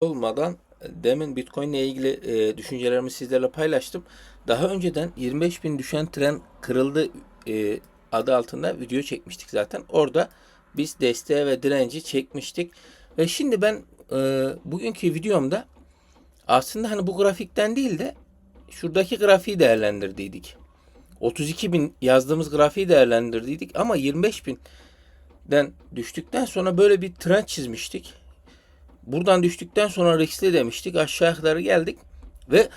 olmadan demin Bitcoin ile ilgili e, düşüncelerimi sizlerle paylaştım. Daha önceden 25 bin düşen tren kırıldı e, adı altında video çekmiştik zaten. Orada biz desteği ve direnci çekmiştik. Ve şimdi ben e, bugünkü videomda aslında hani bu grafikten değil de şuradaki grafiği değerlendirdiydik. 32 bin yazdığımız grafiği değerlendirdiydik ama 25 binden düştükten sonra böyle bir trend çizmiştik. Buradan düştükten sonra riskli demiştik. Aşağı kadar geldik. Ve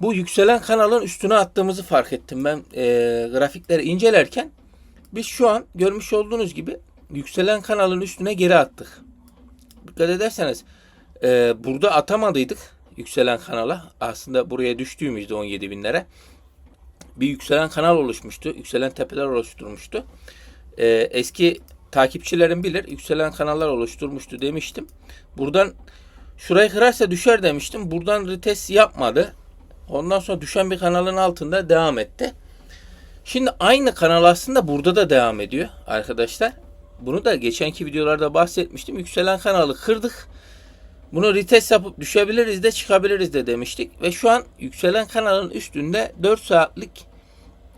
bu yükselen kanalın üstüne attığımızı fark ettim. Ben e, grafikleri incelerken biz şu an görmüş olduğunuz gibi yükselen kanalın üstüne geri attık. Dikkat ederseniz e, burada atamadıydık yükselen kanala. Aslında buraya düştüğümüzde 17 binlere. Bir yükselen kanal oluşmuştu. Yükselen tepeler oluşturmuştu. E, eski takipçilerim bilir yükselen kanallar oluşturmuştu demiştim. Buradan şurayı kırarsa düşer demiştim. Buradan retest yapmadı. Ondan sonra düşen bir kanalın altında devam etti. Şimdi aynı kanal aslında burada da devam ediyor arkadaşlar. Bunu da geçenki videolarda bahsetmiştim. Yükselen kanalı kırdık. Bunu retest yapıp düşebiliriz de çıkabiliriz de demiştik. Ve şu an yükselen kanalın üstünde 4 saatlik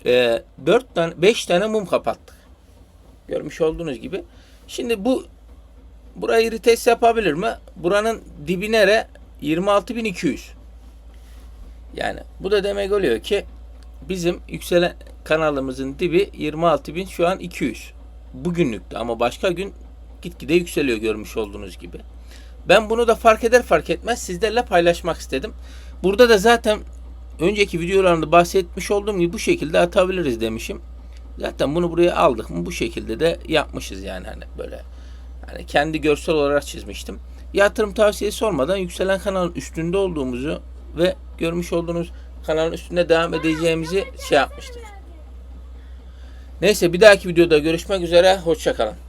e, 4 tane 5 tane mum kapattık. Görmüş olduğunuz gibi. Şimdi bu burayı retest yapabilir mi? Buranın dibi nere? 26.200. Yani bu da demek oluyor ki bizim yükselen kanalımızın dibi 26.000 şu an 200. Bugünlükte ama başka gün gitgide yükseliyor görmüş olduğunuz gibi. Ben bunu da fark eder fark etmez sizlerle paylaşmak istedim. Burada da zaten önceki videolarımda bahsetmiş olduğum gibi bu şekilde atabiliriz demişim. Zaten bunu buraya aldık mı bu şekilde de yapmışız yani hani böyle. Hani kendi görsel olarak çizmiştim. Yatırım tavsiyesi olmadan yükselen kanalın üstünde olduğumuzu ve görmüş olduğunuz kanalın üstünde devam edeceğimizi şey yapmıştık. Neyse bir dahaki videoda görüşmek üzere. Hoşçakalın.